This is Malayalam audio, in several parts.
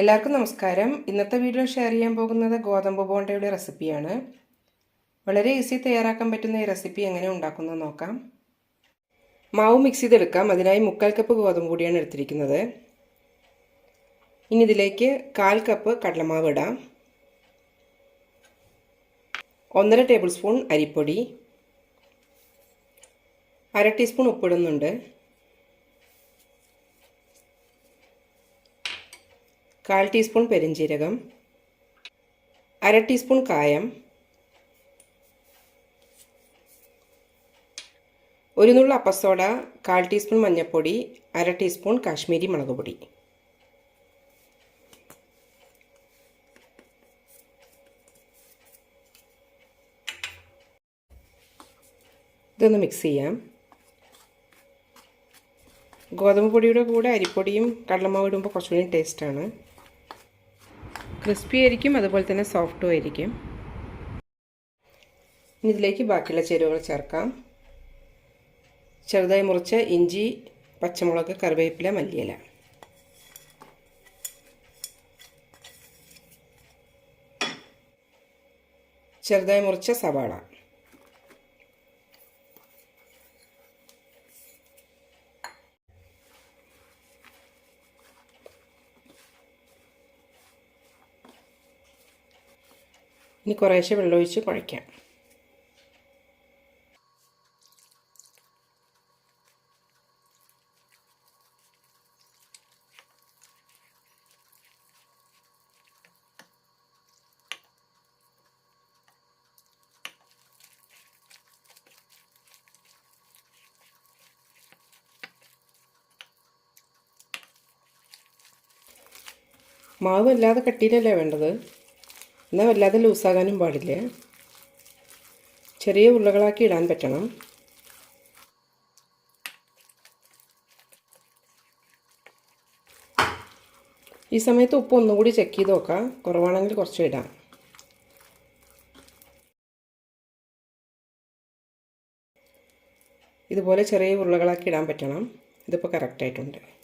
എല്ലാവർക്കും നമസ്കാരം. ഇന്നത്തെ വീഡിയോ ഷെയർ ചെയ്യാൻ പോകുന്നത് ഗോതമ്പ് ബോണ്ടയുടെ റെസിപ്പിയാണ്. വളരെ ഈസി തയ്യാറാക്കാൻ പറ്റുന്ന ഈ റെസിപ്പി എങ്ങനെ ഉണ്ടാക്കുന്നത് നോക്കാം. മാവ് മിക്സ് ചെയ്തെടുക്കാം. അതിനായി മുക്കാൽ കപ്പ് ഗോതമ്പ് പൊടിയാണ് എടുത്തിരിക്കുന്നത്. ഇനി ഇതിലേക്ക് കാൽ കപ്പ് കടലമാവ് ഇടാം. ഒന്നര ടേബിൾ സ്പൂൺ അരിപ്പൊടി. അര ടീസ്പൂൺ ഉപ്പിടുന്നുണ്ട്. കാൽ ടീസ്പൂൺ പെരിഞ്ജീരകം അര ടീസ്പൂൺ കായം ഒരു നുള്ള അപ്പസോഡ കാൽ ടീസ്പൂൺ മഞ്ഞൾപ്പൊടി അര ടീസ്പൂൺ കാശ്മീരി മുളക് പൊടി. ഇതൊന്ന് മിക്സ് ചെയ്യാം. ഗോതമ്പ് പൊടിയുടെ കൂടെ അരിപ്പൊടിയും കടലമാവ് ഇടുമ്പോൾ കുറച്ചുകൂടി ടേസ്റ്റാണ്. ക്രിസ്പി ആയിരിക്കും അതുപോലെ തന്നെ സോഫ്റ്റും ആയിരിക്കും. ഇനി ഇതിലേക്ക് ബാക്കിയുള്ള ചേരുവകൾ ചേർക്കാം. ചെറുതായി മുറിച്ച ഇഞ്ചി പച്ചമുളക് കറിവേപ്പില മല്ലിയില. ചെറുതായി മുറിച്ച സവാള. ഇനി കുറേശ്ശെ വെള്ളമൊഴിച്ച് കുഴയ്ക്കാം. മാവ് അല്ലാതെ കട്ടിയിലല്ലേ വേണ്ടത്? എന്നാൽ വല്ലാതെ ലൂസാകാനും പാടില്ല? ചെറിയ ഉരുളകളാക്കി ഇടാൻ പറ്റണം. ഈ സമയത്ത് ഉപ്പ് ഒന്നുകൂടി ചെക്ക് ചെയ്ത് നോക്കാം. കുറവാണെങ്കിൽ കുറച്ച് ഇടാം. ഇതുപോലെ ചെറിയ ഉരുളകളാക്കി ഇടാൻ പറ്റണം. ഇതിപ്പോൾ കറക്റ്റായിട്ടുണ്ട്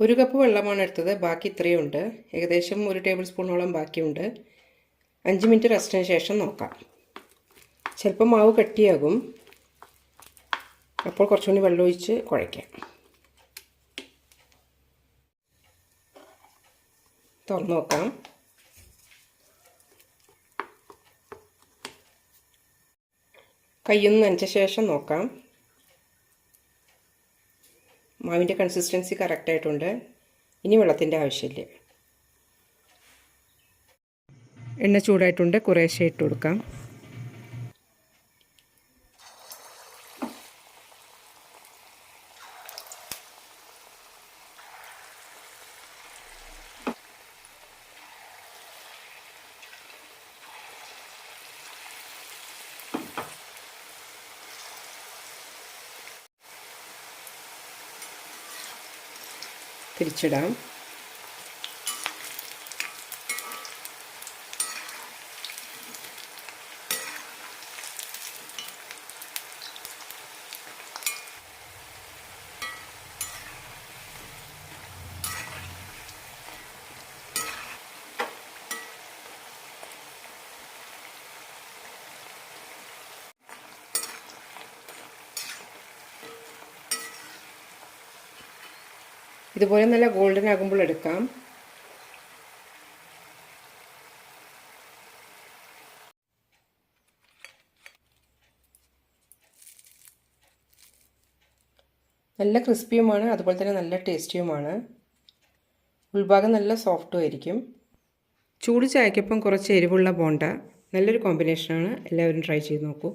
ഒരു കപ്പ് വെള്ളമാണ് എടുത്തത്. ബാക്കി ഇത്രയും ഉണ്ട് ഏകദേശം ഒരു ടേബിൾ സ്പൂണോളം ബാക്കിയുണ്ട്. അഞ്ച് മിനിറ്റ് റെസ്റ്റിന് ശേഷം നോക്കാം. ചിലപ്പോൾ മാവ് കട്ടിയാകും. അപ്പോൾ കുറച്ചുകൂടി വെള്ളമൊഴിച്ച് കുഴയ്ക്കാം. തുറന്ന് നോക്കാം. കയ്യൊന്ന് നനച്ച ശേഷം നോക്കാം. മാവിന്റെ കൺസിസ്റ്റൻസി കറക്റ്റായിട്ടുണ്ട് ഇനി വെള്ളത്തിന്റെ ആവശ്യമില്ല. എണ്ണ ചൂടായിട്ടുണ്ട്. കുറേശ്ശെ ഇട്ട് കൊടുക്കാം. തിരിച്ചിടാം. ഇതുപോലെ നല്ല ഗോൾഡൻ ആകുമ്പോൾ എടുക്കാം. നല്ല ക്രിസ്പിയുമാണ് അതുപോലെ തന്നെ നല്ല ടേസ്റ്റിയുമാണ്. ഉൾഭാഗം നല്ല സോഫ്റ്റും ആയിരിക്കും. ചൂട് ചായക്കൊപ്പം കുറച്ച് എരിവുള്ള ബോണ്ട. നല്ലൊരു കോമ്പിനേഷനാണ്. എല്ലാവരും ട്രൈ ചെയ്ത് നോക്കൂ.